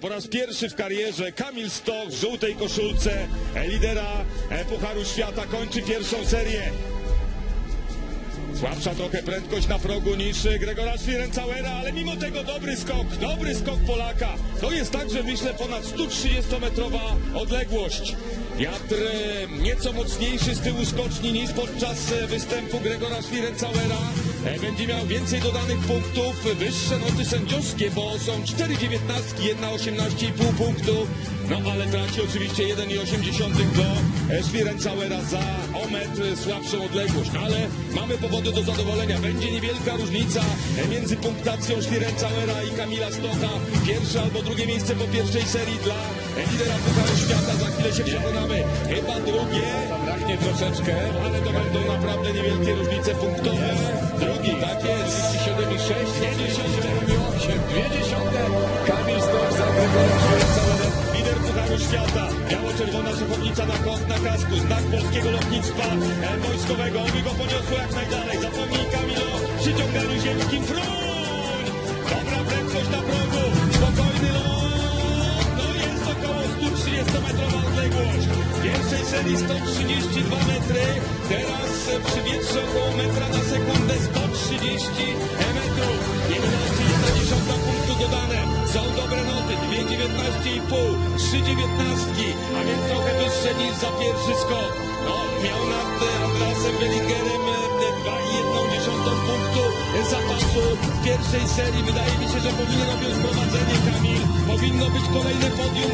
Po raz pierwszy w karierze Kamil Stoch w żółtej koszulce e, lidera e, Pucharu Świata kończy pierwszą serię. Słabsza trochę prędkość na progu niż e, Gregora Świerencauera, ale mimo tego dobry skok, dobry skok Polaka. To jest także myślę ponad 130-metrowa odległość. Wiatr e, nieco mocniejszy z tyłu skoczni niż podczas e, występu Gregora Świerencauera. E, Będzie miał więcej dodanych punktów, wyższe noty sędziowskie, bo są 4 dziewiętnastki, jedna 18,5 punktu. No ale traci oczywiście 1,8 do Świerencauera za o metr słabszą odległość. No, ale mamy powody do zadowolenia. Będzie niewielka różnica między punktacją Świerencauera i Kamila Stocha. Pierwsze albo drugie miejsce po pierwszej serii dla lidera Pucharu Świata. Za chwilę się przekonamy. Chyba drugie. Zabraknie troszeczkę. Ale to będą naprawdę niewielkie różnice punktowe. Drugi, tak jest. 7 i 6, 2 dziesiąte, 2 dziesiąte. Kamil Stoch za Gregorem. Lider Pucharu Świata, biało-czerwona szachownica na kąt na kasku, znak polskiego lotnictwa e, wojskowego, oby go poniosło jak najdalej. Zapomnij Kamil o przyciąganiu ziemskim. Fruń! Dobra prędkość na progu, spokojny lot. No jest około 130-metrowa odległość. W pierwszej serii 132 metry, teraz e, przy wietrze około metra na sekundę 130 metrów. 11,1 punktu dodane. Są dobre noty, 2,19,5, 3,19, a więc trochę wyższe niż za pierwszy skok. No, miał nad e, Andreasem Bellingerem e, 2,1 punktu zapasu w pierwszej serii. Wydaje mi się, że powinien objąć prowadzenie Kamil. Powinno być kolejne podium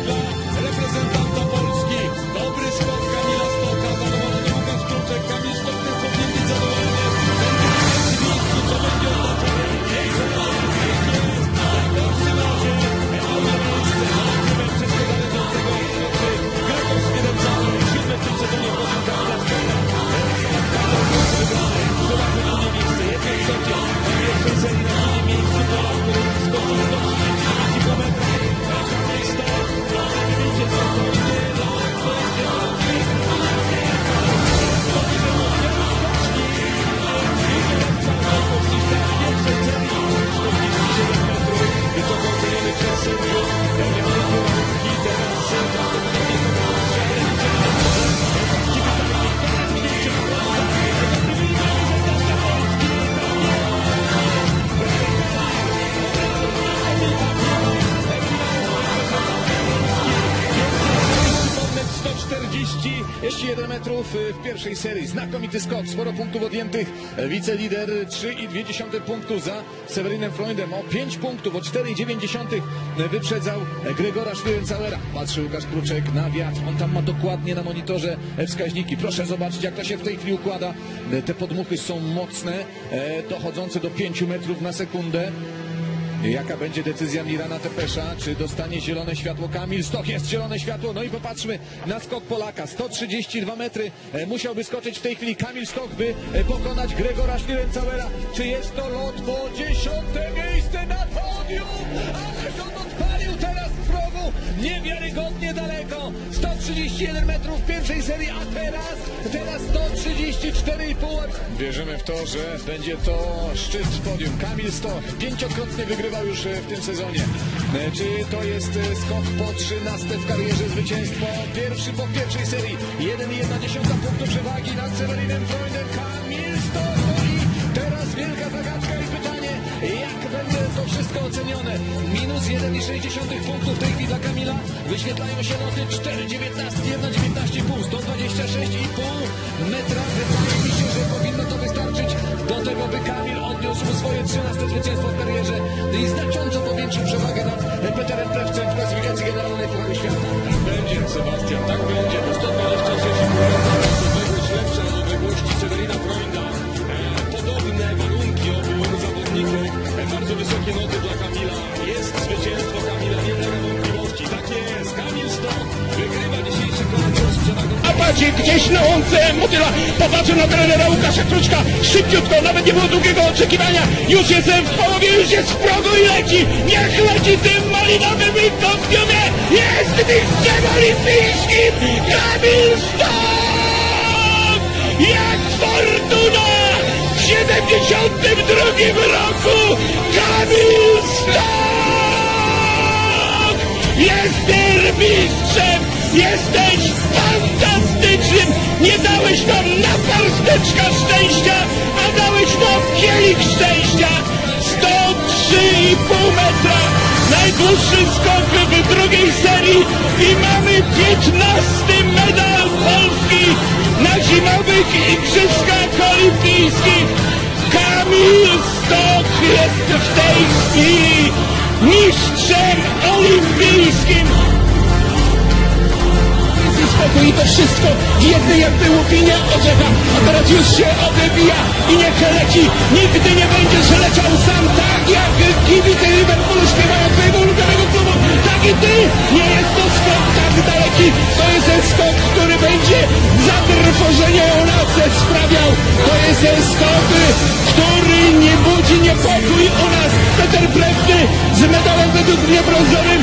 31 metrów y, w pierwszej serii. Znakomity skok, sporo punktów odjętych. Wicelider 3,2 punktu za Sewerinem Freundem. O 5 punktów, o 4,9 wyprzedzał Gregora Świerencauera. Patrzy Łukasz Kruczek na wiatr. On tam ma dokładnie na monitorze wskaźniki. Proszę zobaczyć, jak to się w tej chwili układa. Te podmuchy są mocne, e, dochodzące do 5 metrów na sekundę. Jaka będzie decyzja Mirana Tepesza? Czy dostanie zielone światło Kamil Stoch? Jest zielone światło. No i popatrzmy na skok Polaka. 132 metry. E, Musiałby skoczyć w tej chwili Kamil Stoch, by e, pokonać Gregora Świerencauera. Czy jest to lot po dziesiąte miejsce na podium? Ależ on odpalił teraz w progu. Niewiarygodnie daleko. 131 metrów w pierwszej serii, a teraz, teraz 134,5. Wierzymy w to, że będzie to szczyt podium. Kamil Stoch pięciokrotnie wygrywał już e, w tym sezonie. E, Czy to jest e, skok po 13 w karierze zwycięstwo? Pierwszy po pierwszej serii. 1,1 punktu przewagi nad Sewerinem Freundem. Kamil Stoch. I teraz wielka zagadka wszystko ocenione? Minus 1,6 punktów tej chwili dla Kamila. Wyświetlają się noty 4,19, 1,19,5, 126,5 metra. Wydaje mi się, że powinno to wystarczyć do tego, by Kamil odniósł swoje 13 zwycięstwo w karierze i znacząco powiększył przewagę nad Peterem Plewcem w klasyfikacji generalnej Pucharu Świata. Tak będzie, Sebastian, tak będzie, patrzcie, gdzieś na łące motyla. Popatrzę na trenera Łukasza Kruczka. Szybciutko, nawet nie było długiego oczekiwania. Już jestem w połowie, już jest w progu i leci. Niech leci tym malinowym kostiumie jest mistrzem olimpijskim Kamil Stok jak fortuna! W 72 Jesteś fantastycznym! Nie dałeś nam na parsteczka szczęścia, a dałeś nam kielich szczęścia! 103,5 metra! Najdłuższy skok w drugiej serii i mamy 15 medal Polski na zimowych Igrzyskach Olimpijskich! Kamil Stok jest w tej chwili mistrzem olimpijskim! Wszystko. W jednej jakby łupinie orzecha, a teraz już się odbija i niech leci, nigdy nie będziesz leciał sam tak jak kibice Liverpoolu śpiewają twojego ulubionego klubu, tak i ty, nie jest to skok tak daleki, to jest skok, który będzie zatrwożenie u nas sprawiał, to jest skok, który nie budzi niepokój u nas, Peter Plewny z medalem według mnie brązowym,